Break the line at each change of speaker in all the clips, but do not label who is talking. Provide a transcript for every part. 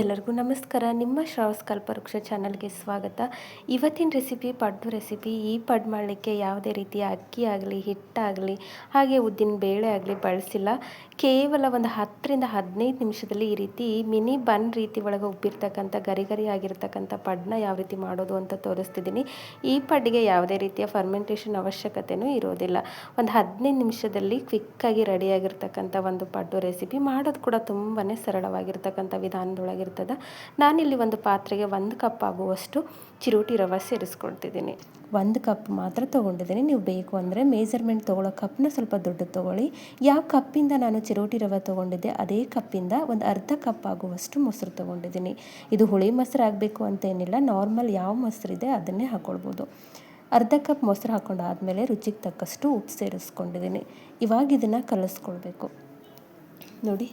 ಎಲ್ಲರಿಗೂ ನಮಸ್ಕಾರ. ನಿಮ್ಮ ಶ್ರಾವಸ್ ಕಲ್ಪವೃಕ್ಷ ಚಾನಲ್ಗೆ ಸ್ವಾಗತ. ಇವತ್ತಿನ ರೆಸಿಪಿ, ಪಡ್ಡು ರೆಸಿಪಿ, ಈ ಪಡ್ ಮಾಡಲಿಕ್ಕೆ ಯಾವುದೇ ರೀತಿಯ ಅಕ್ಕಿ ಆಗಲಿ, ಹಿಟ್ಟಾಗಲಿ, ಹಾಗೆ ಉದ್ದಿನ ಬೇಳೆ ಆಗಲಿ ಬಳಸಿಲ್ಲ. ಕೇವಲ ಒಂದು ಹತ್ತರಿಂದ ಹದಿನೈದು ನಿಮಿಷದಲ್ಲಿ ಈ ರೀತಿ ಮಿನಿ ಬನ್ ರೀತಿ ಒಳಗೆ ಉಬ್ಬಿರ್ತಕ್ಕಂಥ ಗರಿ ಗರಿ ಆಗಿರ್ತಕ್ಕಂಥ ಪಡ್ನ ಯಾವ ರೀತಿ ಮಾಡೋದು ಅಂತ ತೋರಿಸ್ತಿದ್ದೀನಿ. ಈ ಪಡ್ಡಿಗೆ ಯಾವುದೇ ರೀತಿಯ ಫರ್ಮೆಂಟೇಷನ್ ಅವಶ್ಯಕತೆಯೂ ಇರೋದಿಲ್ಲ. ಒಂದು ಹದಿನೈದು ನಿಮಿಷದಲ್ಲಿ ಕ್ವಿಕ್ಕಾಗಿ ರೆಡಿಯಾಗಿರ್ತಕ್ಕಂಥ ಒಂದು ಪಡ್ಡು ರೆಸಿಪಿ ಮಾಡೋದು ಕೂಡ ತುಂಬಾ ಸರಳವಾಗಿರ್ತಕ್ಕಂಥ ವಿಧಾನದೊಳಗಿರ್ತದೆ. ನಾನಿಲ್ಲಿ ಒಂದು ಪಾತ್ರೆಗೆ ಒಂದು ಕಪ್ ಆಗುವಷ್ಟು ಚಿರೋಟಿ ರವೆ ಸೇರಿಸ್ಕೊಳ್ತಿದ್ದೀನಿ. ಒಂದು ಕಪ್ ಮಾತ್ರ ತೊಗೊಂಡಿದ್ದೀನಿ. ನೀವು ಬೇಕು ಅಂದರೆ ಮೇಜರ್ಮೆಂಟ್ ತೊಗೊಳ್ಳೋ ಕಪ್ನ ಸ್ವಲ್ಪ ದೊಡ್ಡದು ತೊಗೊಳ್ಳಿ. ಯಾವ ಕಪ್ಪಿಂದ ನಾನು ಚಿರೋಟಿ ರವೆ ತೊಗೊಂಡಿದ್ದೆ, ಅದೇ ಕಪ್ಪಿಂದ ಒಂದು ಅರ್ಧ ಕಪ್ ಆಗುವಷ್ಟು ಮೊಸರು ತೊಗೊಂಡಿದ್ದೀನಿ. ಇದು ಹುಳಿ ಮೊಸರು ಆಗಬೇಕು ಅಂತ ಏನಿಲ್ಲ ನಾರ್ಮಲ್ ಯಾವ ಮೊಸರಿದೆ ಅದನ್ನೇ ಹಾಕ್ಕೊಳ್ಬೋದು ಅರ್ಧ ಕಪ್ ಮೊಸರು ಹಾಕ್ಕೊಂಡಾದಮೇಲೆ ರುಚಿಗೆ ತಕ್ಕಷ್ಟು ಉಪ್ಪು ಸೇರಿಸ್ಕೊಂಡಿದ್ದೀನಿ. ಇವಾಗ ಇದನ್ನು ಕಲಿಸ್ಕೊಳ್ಬೇಕು. ನೋಡಿ.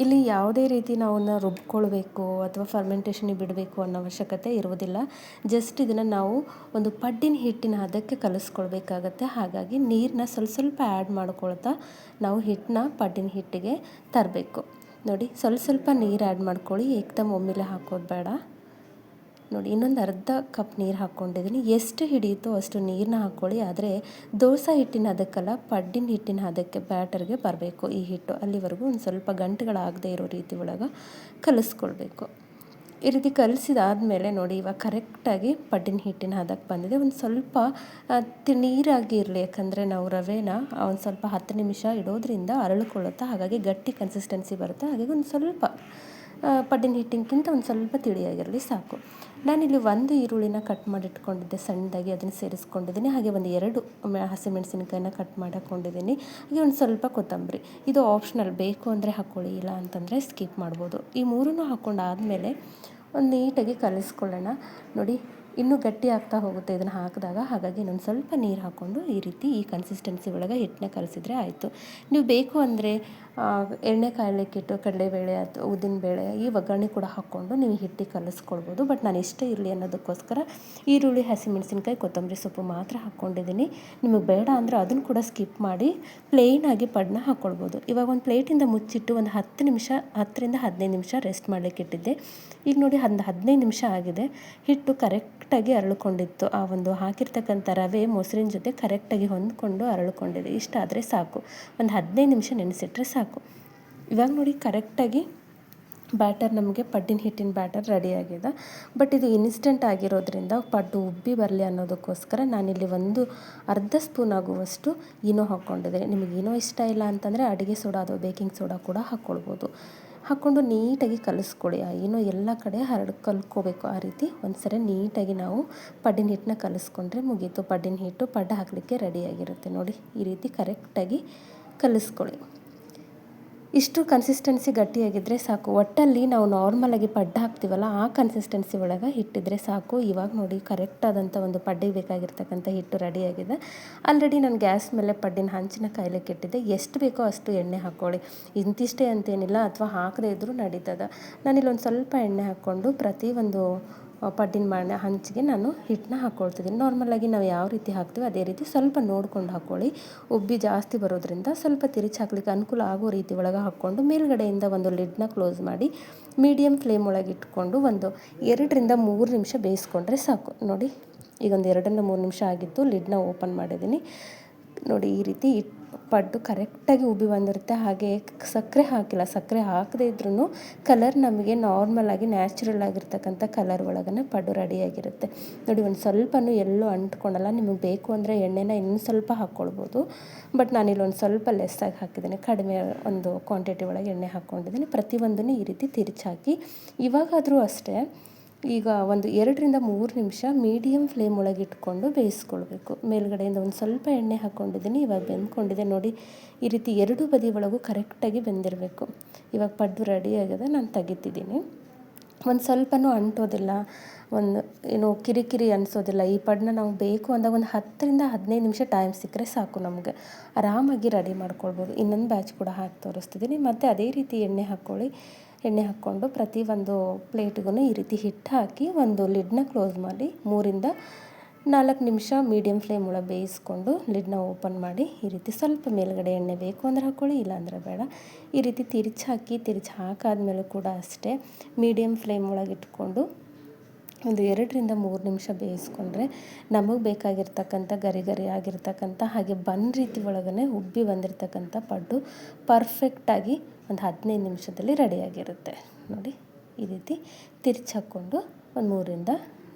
ಇಲ್ಲಿ ಯಾವುದೇ ರೀತಿ ನಾವನ್ನ ರುಬ್ಕೊಳ್ಬೇಕು ಅಥವಾ ಫರ್ಮೆಂಟೇಷನಿಗೆ ಬಿಡಬೇಕು ಅನ್ನೋ ಅವಶ್ಯಕತೆ ಇರುವುದಿಲ್ಲ. ಜಸ್ಟ್ ಇದನ್ನು ನಾವು ಒಂದು ಪಡ್ಡಿನ ಹಿಟ್ಟಿನ ಹದಕ್ಕೆ ಕಲಿಸ್ಕೊಳ್ಬೇಕಾಗತ್ತೆ. ಹಾಗಾಗಿ ನೀರನ್ನ ಸ್ವಲ್ಪ ಸ್ವಲ್ಪ ಆ್ಯಡ್ ಮಾಡ್ಕೊಳ್ತಾ ನಾವು ಹಿಟ್ಟನ್ನ ಪಡ್ಡಿನ ಹಿಟ್ಟಿಗೆ ತರಬೇಕು. ನೋಡಿ, ಸ್ವಲ್ಪ ಸ್ವಲ್ಪ ನೀರು ಆ್ಯಡ್ ಮಾಡ್ಕೊಳ್ಳಿ. ಏಕ್ದಮ್ ಒಮ್ಮೆಲೆ ಹಾಕೋದು ಬೇಡ. ನೋಡಿ, ಇನ್ನೊಂದು ಅರ್ಧ ಕಪ್ ನೀರು ಹಾಕ್ಕೊಂಡಿದ್ದೀನಿ. ಎಷ್ಟು ಹಿಡಿಯುತ್ತೋ ಅಷ್ಟು ನೀರನ್ನ ಹಾಕ್ಕೊಳ್ಳಿ ಆದರೆ ದೋಸೆ ಹಿಟ್ಟಿನ ಅದಕ್ಕಲ್ಲ, ಪಡ್ಡಿನ ಹಿಟ್ಟಿನ ಅದಕ್ಕೆ ಬ್ಯಾಟರ್ಗೆ ಬರಬೇಕು ಈ ಹಿಟ್ಟು. ಅಲ್ಲಿವರೆಗೂ ಒಂದು ಸ್ವಲ್ಪ ಗಂಟುಗಳಾಗದೇ ಇರೋ ರೀತಿ ಒಳಗೆ ಕಲಿಸ್ಕೊಳ್ಬೇಕು. ಈ ರೀತಿ ಕಲಿಸಿದಾದ್ಮೇಲೆ ನೋಡಿ, ಇವಾಗ ಕರೆಕ್ಟಾಗಿ ಪಡ್ಡಿನ ಹಿಟ್ಟಿನ ಹದಕ್ಕೆ ಬಂದಿದೆ. ಒಂದು ಸ್ವಲ್ಪ ನೀರಾಗಿ ಇರಲಿ. ಯಾಕಂದರೆ ನಾವು ರವೆನ ಒಂದು ಸ್ವಲ್ಪ ಹತ್ತು ನಿಮಿಷ ಇಡೋದ್ರಿಂದ ಅರಳುಕೊಳ್ಳುತ್ತೆ, ಹಾಗಾಗಿ ಗಟ್ಟಿ ಕನ್ಸಿಸ್ಟೆನ್ಸಿ ಬರುತ್ತೆ. ಹಾಗಾಗಿ ಒಂದು ಸ್ವಲ್ಪ ಪಡ್ಡಿನ ಹಿಟ್ಟಿನಕ್ಕಿಂತ ಒಂದು ಸ್ವಲ್ಪ ತಿಳಿಯಾಗಿರಲಿ ಸಾಕು. ನಾನಿಲ್ಲಿ ಒಂದು ಈರುಳ್ಳಿನ ಕಟ್ ಮಾಡಿಟ್ಕೊಂಡಿದ್ದೆ, ಸಣ್ಣದಾಗಿ ಅದನ್ನು ಸೇರಿಸ್ಕೊಂಡಿದ್ದೀನಿ. ಹಾಗೆ ಒಂದು ಎರಡು ಹಸಿಮೆಣಸಿನಕಾಯಿನ ಕಟ್ ಮಾಡಿ ಹಾಕ್ಕೊಂಡಿದ್ದೀನಿ ಹಾಗೆ ಒಂದು ಸ್ವಲ್ಪ ಕೊತ್ತಂಬರಿ. ಇದು ಆಪ್ಷನಲ್ ಬೇಕು ಅಂದರೆ ಹಾಕ್ಕೊಳ್ಳಿ ಇಲ್ಲ ಅಂತಂದರೆ ಸ್ಕಿಪ್ ಮಾಡ್ಬೋದು. ಈ ಮೂರನ್ನು ಹಾಕ್ಕೊಂಡಾದಮೇಲೆ ಒಂದು ನೀಟಾಗಿ ಕಲಿಸ್ಕೊಳ್ಳೋಣ. ನೋಡಿ, ಇನ್ನೂ ಗಟ್ಟಿ ಆಗ್ತಾ ಹೋಗುತ್ತೆ ಇದನ್ನು ಹಾಕಿದಾಗ. ಹಾಗಾಗಿ ಇನ್ನೊಂದು ಸ್ವಲ್ಪ ನೀರು ಹಾಕ್ಕೊಂಡು ಈ ರೀತಿ ಈ ಕನ್ಸಿಸ್ಟೆನ್ಸಿ ಒಳಗೆ ಹಿಟ್ಟನ್ನ ಕಲಿಸಿದ್ರೆ ಆಯಿತು. ನೀವು ಬೇಕು ಅಂದರೆ ಎಣ್ಣೆ ಕಾಯಲಿಕ್ಕಿಟ್ಟು ಕಡಲೆಬೇಳೆ ಅಥವಾ ಉದ್ದಿನಬೇಳೆ ಈ ಒಗ್ಗರಣೆ ಕೂಡ ಹಾಕ್ಕೊಂಡು ನೀವು ಹಿಟ್ಟಿಗೆ ಕಲಿಸ್ಕೊಳ್ಬೋದು. ಬಟ್ ನಾನು ಇಷ್ಟೇ ಇರಲಿ ಅನ್ನೋದಕ್ಕೋಸ್ಕರ ಈರುಳ್ಳಿ, ಹಸಿಮೆಣಸಿನ್ಕಾಯಿ, ಕೊತ್ತಂಬರಿ ಸೊಪ್ಪು ಮಾತ್ರ ಹಾಕ್ಕೊಂಡಿದ್ದೀನಿ. ನಿಮಗೆ ಬೇಡ ಅಂದರೆ ಅದನ್ನು ಕೂಡ ಸ್ಕಿಪ್ ಮಾಡಿ ಪ್ಲೇನಾಗಿ ಪಡ್ನ ಹಾಕ್ಕೊಳ್ಬೋದು. ಇವಾಗ ಒಂದು ಪ್ಲೇಟಿಂದ ಮುಚ್ಚಿಟ್ಟು ಒಂದು ಹತ್ತು ನಿಮಿಷ, ಹತ್ತರಿಂದ ಹದಿನೈದು ನಿಮಿಷ ರೆಸ್ಟ್ ಮಾಡಲಿಕ್ಕೆ ಇಟ್ಟಿದ್ದೆ. ಈಗ ನೋಡಿ ಒಂದು ಹದಿನೈದು ನಿಮಿಷ ಆಗಿದೆ. ಹಿಟ್ಟು ಕರೆಕ್ಟಾಗಿ ಅರಳುಕೊಂಡಿತ್ತು. ಆ ಒಂದು ಹಾಕಿರ್ತಕ್ಕಂಥ ರವೆ, ಮೊಸರಿನ ಜೊತೆ ಕರೆಕ್ಟಾಗಿ ಹೊಂದ್ಕೊಂಡು ಅರಳುಕೊಂಡಿದೆ. ಇಷ್ಟ ಆದರೆ ಸಾಕು. ಒಂದು ಹದಿನೈದು ನಿಮಿಷ ನೆನೆಸಿಟ್ರೆ ಸಾಕು. ಸಾಕು. ಇವಾಗ ನೋಡಿ ಕರೆಕ್ಟಾಗಿ ಬ್ಯಾಟರ್ ನಮಗೆ ಪಡ್ಡಿನ ಹಿಟ್ಟಿನ ಬ್ಯಾಟರ್ ರೆಡಿಯಾಗಿದೆ. ಬಟ್ ಇದು ಇನ್ಸ್ಟೆಂಟ್ ಆಗಿರೋದ್ರಿಂದ ಪಡ್ಡು ಉಬ್ಬಿ ಬರಲಿ ಅನ್ನೋದಕ್ಕೋಸ್ಕರ ನಾನಿಲ್ಲಿ ಒಂದು ಅರ್ಧ ಸ್ಪೂನ್ ಆಗುವಷ್ಟು ಇನೋ ಹಾಕ್ಕೊಂಡಿದ್ದೀನಿ. ನಿಮಗೆ ಏನೋ ಇಷ್ಟ ಇಲ್ಲ ಅಂತಂದರೆ ಅಡುಗೆ ಸೋಡಾ ಅಥವಾ ಬೇಕಿಂಗ್ ಸೋಡಾ ಕೂಡ ಹಾಕ್ಕೊಳ್ಬೋದು. ಹಾಕ್ಕೊಂಡು ನೀಟಾಗಿ ಕಲಿಸ್ಕೊಳ್ಳಿ ಆ ಏನೋ ಎಲ್ಲ ಕಡೆ ಹರಡು ಕಲ್ಕೋಬೇಕು ಆ ರೀತಿ ಒಂದು ಸರಿ ನೀಟಾಗಿ ನಾವು ಪಡ್ಡಿನ ಹಿಟ್ಟನ್ನ ಕಲಿಸ್ಕೊಂಡ್ರೆ ಮುಗೀತು. ಪಡ್ಡಿನ ಹಿಟ್ಟು ಪಡ್ಡು ಹಾಕಲಿಕ್ಕೆ ರೆಡಿಯಾಗಿರುತ್ತೆ. ನೋಡಿ, ಈ ರೀತಿ ಕರೆಕ್ಟಾಗಿ ಕಲಿಸ್ಕೊಳ್ಳಿ. ಇಷ್ಟು ಕನ್ಸಿಸ್ಟೆನ್ಸಿ ಗಟ್ಟಿಯಾಗಿದ್ದರೆ ಸಾಕು. ಒಟ್ಟಲ್ಲಿ ನಾವು ನಾರ್ಮಲಾಗಿ ಪಡ್ಡು ಹಾಕ್ತೀವಲ್ಲ, ಆ ಕನ್ಸಿಸ್ಟೆನ್ಸಿ ಒಳಗೆ ಹಿಟ್ಟಿದ್ರೆ ಸಾಕು. ಇವಾಗ ನೋಡಿ ಕರೆಕ್ಟಾದಂಥ ಒಂದು ಪಡ್ಡಿಗೆ ಬೇಕಾಗಿರ್ತಕ್ಕಂಥ ಹಿಟ್ಟು ರೆಡಿಯಾಗಿದೆ. ಆಲ್ರೆಡಿ ನಾನು ಗ್ಯಾಸ್ ಮೇಲೆ ಪಡ್ಡಿನ ಹಂಚಿನ ಕಾಯಿಲೆ ಇಟ್ಟಿದ್ದೆ. ಎಷ್ಟು ಬೇಕೋ ಅಷ್ಟು ಎಣ್ಣೆ ಹಾಕ್ಕೊಳ್ಳಿ ಇಂತಿಷ್ಟೇ ಅಂತೇನಿಲ್ಲ, ಅಥವಾ ಹಾಕದೇ ಇದ್ದರೂ ನಡೀತದೆ. ನಾನಿಲ್ಲೊಂದು ಸ್ವಲ್ಪ ಎಣ್ಣೆ ಹಾಕ್ಕೊಂಡು ಒಂದು ಪಡ್ಡಿನ ಮಾಡಿದ ಹಂಚಿಗೆ ನಾನು ಹಿಟ್ಟನ್ನ ಹಾಕ್ಕೊಳ್ತಿದ್ದೀನಿ ನಾರ್ಮಲಾಗಿ ನಾವು ಯಾವ ರೀತಿ ಹಾಕ್ತೀವಿ ಅದೇ ರೀತಿ ಸ್ವಲ್ಪ ನೋಡ್ಕೊಂಡು ಹಾಕ್ಕೊಳ್ಳಿ ಉಬ್ಬಿ ಜಾಸ್ತಿ ಬರೋದ್ರಿಂದ ಸ್ವಲ್ಪ ತಿರುಚಿ ಹಾಕ್ಲಿಕ್ಕೆ ಅನುಕೂಲ ಆಗೋ ರೀತಿ ಒಳಗೆ ಹಾಕ್ಕೊಂಡು ಮೇಲ್ಗಡೆಯಿಂದ ಒಂದು ಲಿಡ್ನ ಕ್ಲೋಸ್ ಮಾಡಿ ಮೀಡಿಯಮ್ ಫ್ಲೇಮ್ ಒಳಗೆ ಇಟ್ಕೊಂಡು ಒಂದು ಎರಡರಿಂದ ಮೂರು ನಿಮಿಷ ಬೇಯಿಸ್ಕೊಂಡ್ರೆ ಸಾಕು. ನೋಡಿ, ಈಗ ಒಂದು ಎರಡರಿಂದ ಮೂರು ನಿಮಿಷ ಆಗಿತ್ತು. ಲಿಡ್ನ ಓಪನ್ ಮಾಡಿದ್ದೀನಿ. ನೋಡಿ ಈ ರೀತಿ ಪಡ್ಡು ಕರೆಕ್ಟಾಗಿ ಉಬ್ಬಿ ಬಂದಿರುತ್ತೆ. ಹಾಗೆ ಸಕ್ಕರೆ ಹಾಕಿಲ್ಲ, ಸಕ್ಕರೆ ಹಾಕದೇ ಇದ್ರೂ ಕಲರ್ ನಮಗೆ ನಾರ್ಮಲಾಗಿ ನ್ಯಾಚುರಲ್ ಆಗಿರ್ತಕ್ಕಂಥ ಕಲರ್ ಒಳಗನೆ ಪಡ್ಡು ರೆಡಿಯಾಗಿರುತ್ತೆ ನೋಡಿ ಒಂದು ಸ್ವಲ್ಪನೂ ಎಲ್ಲೂ ಅಂಟ್ಕೊಳಲ್ಲ ನಿಮಗೆ ಬೇಕು ಅಂದರೆ ಎಣ್ಣೆನ ಇನ್ನೂ ಸ್ವಲ್ಪ ಹಾಕ್ಕೊಳ್ಬೋದು ಬಟ್ ನಾನಿಲ್ಲಿ ಒಂದು ಸ್ವಲ್ಪ ಲೆಸ್ಸಾಗಿ ಹಾಕಿದ್ದೀನಿ, ಕಡಿಮೆ ಒಂದು ಕ್ವಾಂಟಿಟಿ ಒಳಗೆ ಎಣ್ಣೆ ಹಾಕ್ಕೊಂಡಿದ್ದೀನಿ ಪ್ರತಿಯೊಂದನ್ನು ಈ ರೀತಿ ತಿರುಚಾಕಿ, ಇವಾಗಾದರೂ ಅಷ್ಟೇ ಈಗ ಒಂದು ಎರಡರಿಂದ ಮೂರು ನಿಮಿಷ ಮೀಡಿಯಮ್ ಫ್ಲೇಮ್ ಒಳಗೆ ಇಟ್ಕೊಂಡು ಬೇಯಿಸ್ಕೊಳ್ಬೇಕು. ಮೇಲ್ಗಡೆಯಿಂದ ಒಂದು ಸ್ವಲ್ಪ ಎಣ್ಣೆ ಹಾಕ್ಕೊಂಡಿದ್ದೀನಿ, ಇವಾಗ ಬೆಂದ್ಕೊಂಡಿದೆ. ನೋಡಿ, ಈ ರೀತಿ ಎರಡು ಬದಿ ಒಳಗೂ ಕರೆಕ್ಟಾಗಿ ಬೆಂದಿರಬೇಕು. ಇವಾಗ ಪಡ್ಡು ರೆಡಿ ಆಗಿದೆ, ನಾನು ತೆಗಿತಿದ್ದೀನಿ. ಒಂದು ಸ್ವಲ್ಪನೂ ಅಂಟೋದಿಲ್ಲ, ಒಂದು ಏನು ಕಿರಿಕಿರಿ ಅನಿಸೋದಿಲ್ಲ. ಈ ಪಡ್ನ ನಾವು ಬೇಕು ಅಂದಾಗ ಒಂದು ಹತ್ತರಿಂದ ಹದಿನೈದು ನಿಮಿಷ ಟೈಮ್ ಸಿಕ್ಕರೆ ಸಾಕು ನಮಗೆ. ಆರಾಮಾಗಿ ರೆಡಿ ಮಾಡ್ಕೊಳ್ಬೋದು. ಇನ್ನೊಂದು ಬ್ಯಾಚ್ ಕೂಡ ಹಾಕಿ ತೋರಿಸ್ತಿದ್ದೀನಿ. ಮತ್ತು ಅದೇ ರೀತಿ ಎಣ್ಣೆ ಹಾಕ್ಕೊಳ್ಳಿ. ಎಣ್ಣೆ ಹಾಕ್ಕೊಂಡು ಪ್ರತಿ ಒಂದು ಪ್ಲೇಟ್ಗೂ ಈ ರೀತಿ ಹಿಟ್ಟು ಹಾಕಿ ಒಂದು ಲಿಡ್ನ ಕ್ಲೋಸ್ ಮಾಡಿ ಮೂರಿಂದ ನಾಲ್ಕು ನಿಮಿಷ ಮೀಡಿಯಮ್ ಫ್ಲೇಮ್ ಒಳಗೆ ಬೇಯಿಸ್ಕೊಂಡು ಲಿಡ್ನ ಓಪನ್ ಮಾಡಿ ಈ ರೀತಿ ಸ್ವಲ್ಪ ಮೇಲುಗಡೆ ಎಣ್ಣೆ ಬೇಕು ಅಂದರೆ ಹಾಕ್ಕೊಳ್ಳಿ ಇಲ್ಲಾಂದರೆ ಬೇಡ. ಈ ರೀತಿ ತಿರುಚಿ ಹಾಕಿ, ತಿರುಚಿ ಹಾಕಾದ್ಮೇಲೂ ಕೂಡ ಅಷ್ಟೇ ಮೀಡಿಯಮ್ ಫ್ಲೇಮ್ ಒಳಗೆ ಇಟ್ಕೊಂಡು ಒಂದು ಎರಡರಿಂದ ಮೂರು ನಿಮಿಷ ಬೇಯಿಸ್ಕೊಂಡ್ರೆ ನಮಗೆ ಬೇಕಾಗಿರ್ತಕ್ಕಂಥ, ಗರಿ ಗರಿ ಆಗಿರ್ತಕ್ಕಂಥ ಹಾಗೆ ಬನ್ ರೀತಿ ಒಳಗನೆ ಉಬ್ಬಿ ಬಂದಿರತಕ್ಕಂಥ ಪಡ್ಡು ಪರ್ಫೆಕ್ಟಾಗಿ ಒಂದು ಹದಿನೈದು ನಿಮಿಷದಲ್ಲಿ ರೆಡಿಯಾಗಿರುತ್ತೆ. ನೋಡಿ, ಈ ರೀತಿ ತಿರ್ಚಿ ಹಾಕ್ಕೊಂಡು ಒಂದು ಮೂರಿಂದ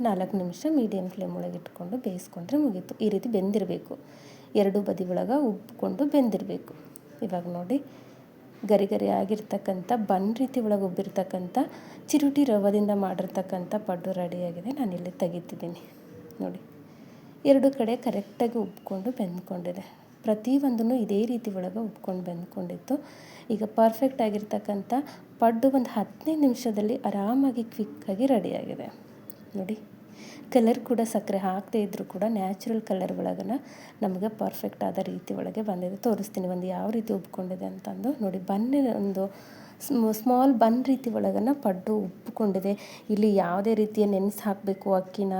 ನಾಲ್ಕು ನಿಮಿಷ ಮೀಡಿಯಮ್ ಫ್ಲೇಮ್ ಒಳಗೆ ಇಟ್ಕೊಂಡು ಬೇಯಿಸ್ಕೊಂಡ್ರೆ ಮುಗೀತು. ಈ ರೀತಿ ಬೆಂದಿರಬೇಕು. ಎರಡು ಬದಿ ಒಳಗೆ ಉಬ್ಬಿಕೊಂಡು ಬೆಂದಿರಬೇಕು. ಇವಾಗ ನೋಡಿ ಗರಿ ಗರಿ ಆಗಿರ್ತಕ್ಕಂಥ, ಬನ್ ರೀತಿ ಒಳಗೆ ಉಬ್ಬಿರ್ತಕ್ಕಂಥ, ಚಿರುಟಿ ರವದಿಂದ ಮಾಡಿರ್ತಕ್ಕಂಥ ಪಡ್ಡು ರೆಡಿಯಾಗಿದೆ. ನಾನಿಲ್ಲಿ ತೆಗಿತಿದ್ದೀನಿ. ನೋಡಿ, ಎರಡು ಕಡೆ ಕರೆಕ್ಟಾಗಿ ಉಬ್ಕೊಂಡು ಬೆಂದ್ಕೊಂಡಿದೆ. ಪ್ರತಿಯೊಂದನ್ನು ಇದೇ ರೀತಿ ಒಳಗೆ ಉಬ್ಕೊಂಡು ಬಂದ್ಕೊಂಡಿತ್ತು. ಈಗ ಪರ್ಫೆಕ್ಟ್ ಆಗಿರ್ತಕ್ಕಂಥ ಪಡ್ಡು ಒಂದು ಹತ್ತನೇ ನಿಮಿಷದಲ್ಲಿ ಆರಾಮಾಗಿ ಕ್ವಿಕ್ಕಾಗಿ ರೆಡಿಯಾಗಿದೆ ನೋಡಿ ಕಲರ್ ಕೂಡ ಸಕ್ಕರೆ ಹಾಕದೇ ಇದ್ದರೂ ಕೂಡ ನ್ಯಾಚುರಲ್ ಕಲರ್ ಒಳಗನ ನಮಗೆ ಪರ್ಫೆಕ್ಟ್ ಆದ ರೀತಿ ಒಳಗೆ ಬಂದಿದೆ. ತೋರಿಸ್ತೀನಿ ಒಂದು ಯಾವ ರೀತಿ ಉಬ್ಕೊಂಡಿದೆ ಅಂತಂದು. ನೋಡಿ, ಬನ್ನಿ ಒಂದು ಸ್ಮಾಲ್ ಬನ್ ರೀತಿ ಒಳಗನ್ನು ಪಡ್ಡು ಉಪ್ಪುಕೊಂಡಿದೆ. ಇಲ್ಲಿ ಯಾವುದೇ ರೀತಿಯ ನೆನೆಸಿ ಹಾಕಬೇಕು, ಅಕ್ಕಿನ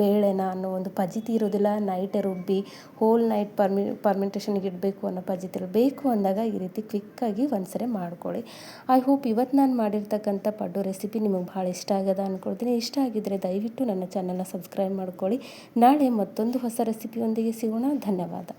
ಬೇಳೆನ ಅನ್ನೋ ಒಂದು ಪಜಿತಿ ಇರೋದಿಲ್ಲ ನೈಟೇ ರುಬ್ಬಿ ಹೋಲ್ ನೈಟ್ ಪರ್ಮಿ ಪರ್ಮೆಂಟೇಷನ್ಗೆ ಇಡಬೇಕು ಅನ್ನೋ ಪಜಿತಿ ಬೇಕು ಅಂದಾಗ ಈ ರೀತಿ ಕ್ವಿಕ್ಕಾಗಿ ಒಂದ್ಸರಿ ಮಾಡ್ಕೊಳ್ಳಿ. ಐ ಹೋಪ್ ಇವತ್ತು ನಾನು ಮಾಡಿರ್ತಕ್ಕಂಥ ಪಡ್ಡು ರೆಸಿಪಿ ನಿಮಗೆ ಭಾಳ ಇಷ್ಟ ಆಗ್ಯದ ಅಂದ್ಕೊಳ್ತೀನಿ ಇಷ್ಟ ಆಗಿದ್ದರೆ ದಯವಿಟ್ಟು ನನ್ನ ಚಾನಲ್ನ ಸಬ್ಸ್ಕ್ರೈಬ್ ಮಾಡ್ಕೊಳ್ಳಿ. ನಾಳೆ ಮತ್ತೊಂದು ಹೊಸ ರೆಸಿಪಿಯೊಂದಿಗೆ ಸಿಗೋಣ. ಧನ್ಯವಾದ.